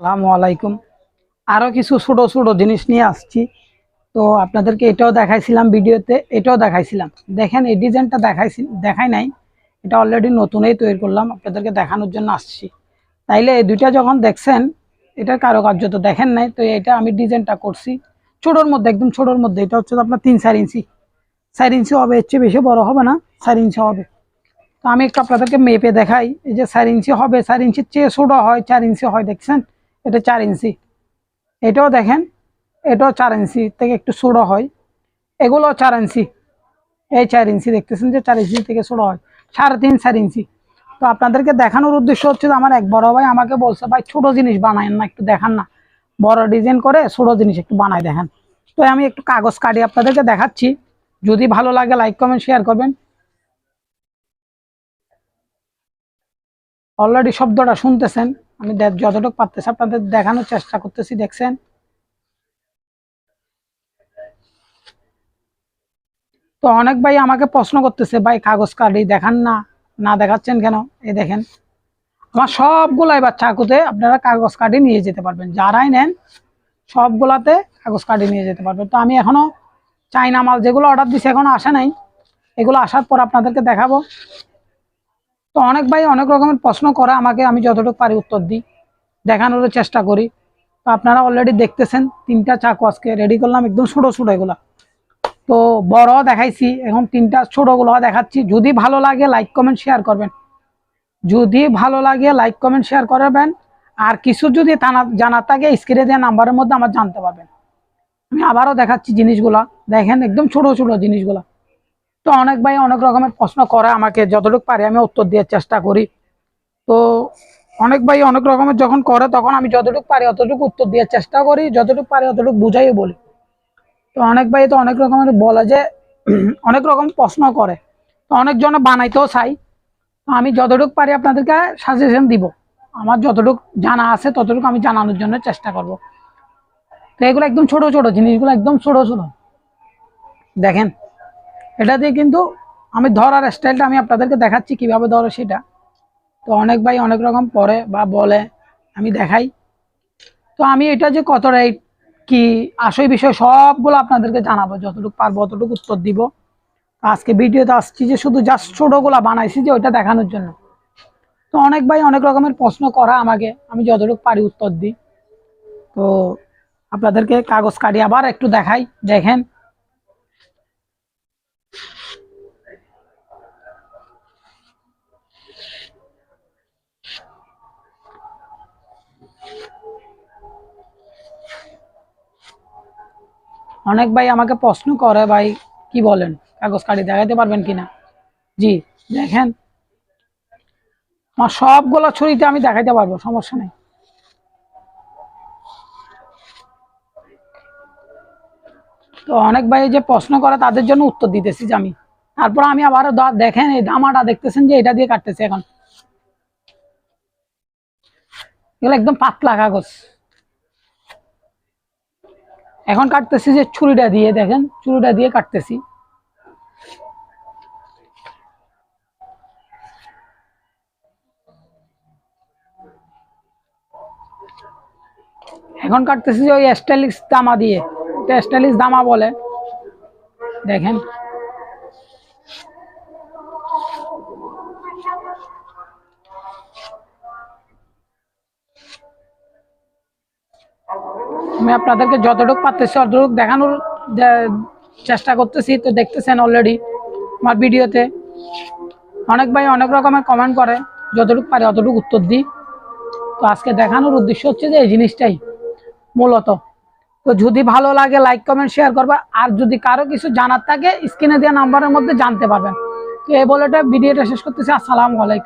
আসসালামু আলাইকুম। আরও কিছু ছোট ছোট জিনিস নিয়ে আসছি। তো আপনাদেরকে এটাও দেখাইছিলাম ভিডিওতে, এটাও দেখাইছিলাম। দেখেন, এই ডিজাইনটা দেখাইছি, দেখাই নাই। এটা অলরেডি নতুনই তৈরি করলাম, আপনাদেরকে দেখানোর জন্য আসছি। তাইলে এই দুইটা যখন দেখছেন, এটার কারুকার্য তো দেখেন নাই, তো এটা আমি ডিজাইনটা করছি। ছোটোর মধ্যে, একদম ছোটোর মধ্যে, এটা হচ্ছে আপনার তিন চার ইঞ্চি। চার ইঞ্চি হবে, এর চেয়ে বেশি বড় হবে না, চার ইঞ্চি হবে। তো আমি একটু আপনাদেরকে মেপে দেখাই। এই যে চার ইঞ্চি হবে, চার ইঞ্চির চেয়ে ছোটো হয়, চার ইঞ্চি হয়, দেখছেন? এটা চার ইঞ্চি। এটাও দেখেন, এটাও চার ইঞ্চি থেকে একটু ছোটো হয়। এগুলো চার ইঞ্চি। এই চার ইঞ্চি দেখতেছেন যে চার ইঞ্চি থেকে ছোটো হয়, সাড়ে তিন, চার ইঞ্চি। তো আপনাদেরকে দেখানোর উদ্দেশ্য হচ্ছে আমার এক বড় ভাই আমাকে বলছে, ভাই, ছোট জিনিস বানায় না, একটু দেখান না। বড় ডিজাইন করে ছোট জিনিস একটু বানায় দেখেন। তো আমি একটু কাগজ কাটি আপনাদেরকে দেখাচ্ছি। যদি ভালো লাগে লাইক কমেন্ট শেয়ার করবেন। অলরেডি শব্দটা শুনতেছেন। আমি যতটুকু পারতেছি, আপনাদের দেখানোর চেষ্টা করতেছি, দেখছেন? তো অনেক ভাই আমাকে প্রশ্ন করতেছে, ভাই, কাগজ কাটি দেখান না না দেখাচ্ছেন কেন? এই দেখেন, আমার সবগুলো এবার চাকুতে আপনারা কাগজ কাটি নিয়ে যেতে পারবেন। যারাই নেন, সবগুলাতে কাগজ কাটি নিয়ে যেতে পারবেন। তো আমি এখনও চাইনা মাল, যেগুলো অর্ডার দিছি, এখনও আসে নাই। এগুলো আসার পর আপনাদেরকে দেখাবো। তো অনেক ভাই অনেক রকমের প্রশ্ন করা আমাকে, আমি যতটুকু পারি উত্তর দিই দেখানোর চেষ্টা করি। তো আপনারা অলরেডি দেখতেছেন, তিনটা চাকু আজকে রেডি করলাম, একদম ছোটো ছোটো এগুলা। তো বড় দেখাইছি, এখন তিনটা ছোটোগুলো দেখাচ্ছি। যদি ভালো লাগে লাইক কমেন্ট শেয়ার করবেন। যদি ভালো লাগে লাইক কমেন্ট শেয়ার করবেন। আর কিছু যদি জানা- জানার থাকে স্ক্রিনে দেওয়া নাম্বারের মধ্যে আমার জানতে পারবেন। আমি আবারও দেখাচ্ছি জিনিসগুলা। দেখেন, একদম ছোট ছোট জিনিসগুলা। তো অনেক ভাই অনেক রকমের প্রশ্ন করে আমাকে, যতটুকু পারি আমি উত্তর দেওয়ার চেষ্টা করি। তো অনেক ভাই অনেক রকমের যখন করে, তখন আমি যতটুকু পারি অতটুকু উত্তর দেওয়ার চেষ্টা করি, যতটুকু পারি অতটুকু বুঝাইও বলি। তো অনেক ভাই তো অনেক রকমের বলে যে, অনেক রকম প্রশ্ন করে। তো অনেকজনে বানাইতেও চাই। তো আমি যতটুকু পারি আপনাদেরকে সাজেশন দিব। আমার যতটুকু জানা আছে, ততটুকু আমি জানানোর জন্য চেষ্টা করব। তো এগুলো একদম ছোট ছোট জিনিসগুলো, একদম ছোট ছোট। দেখেন। এটা দিয়ে কিন্তু আমি ধরার স্টাইলটা আমি আপনাদেরকে দেখাচ্ছি কীভাবে ধরো সেটা। তো অনেক ভাই অনেক রকম পড়ে বা বলে, আমি দেখাই। তো আমি এটা যে কত রেট কি আসল বিষয় সবগুলো আপনাদেরকে জানাব, যতটুকু পারব অতটুকু উত্তর দিব। আজকে ভিডিওতে আসছি যে শুধু জাস্ট ছোটোগুলা বানাইছি যে ওইটা দেখানোর জন্য। তো অনেক ভাই অনেক রকমের প্রশ্ন করা আমাকে, আমি যতটুকু পারি উত্তর দিই। তো আপনাদেরকে কাগজ কাটি আবার একটু দেখাই, দেখেন। অনেক ভাই আমাকে প্রশ্ন করে, ভাই, কি বলেন? কাগজ কাটি দেখাতে পারবেন কিনা? জি, দেখেন। আমার সবগুলো ছুরিতে আমি দেখাইতে পারব, সমস্যা নেই। তো অনেক ভাই যে প্রশ্ন করে, তাদের জন্য উত্তর দিতেছি যে আমি। তারপর আমি আবার দেখেন এই দামাটা, দেখতেছেন যে এটা দিয়ে কাটতেছে এখন। এগুলো একদম পাতলা কাগজ। এখন কাটতেছি যে ছুরিটা দিয়ে, দেখেন ছুরিটা দিয়ে কাটতেছি। এখন কাটতেছি যে ওই স্টাইলিশ দামা দিয়ে। এটা স্টাইলিশ দামা বলে। দেখেন। আমি আপনাদেরকে যতটুকু পারতেছি ততটুকু দেখানোর চেষ্টা করতেছি। তো দেখতেছেন অলরেডি আমার ভিডিওতে। অনেক ভাই অনেক রকমের কমেন্ট করে, যতটুকু পারে অতটুকু উত্তর দিই। তো আজকে দেখানোর উদ্দেশ্য হচ্ছে যে এই জিনিসটাই, মূলত। তো যদি ভালো লাগে লাইক কমেন্ট শেয়ার করবে। আর যদি কারও কিছু জানার থাকে স্ক্রিনে দেওয়া নাম্বারের মধ্যে জানতে পারবেন। তো এই বলেটা ভিডিওটা শেষ করতেছি। আসসালামু আলাইকুম।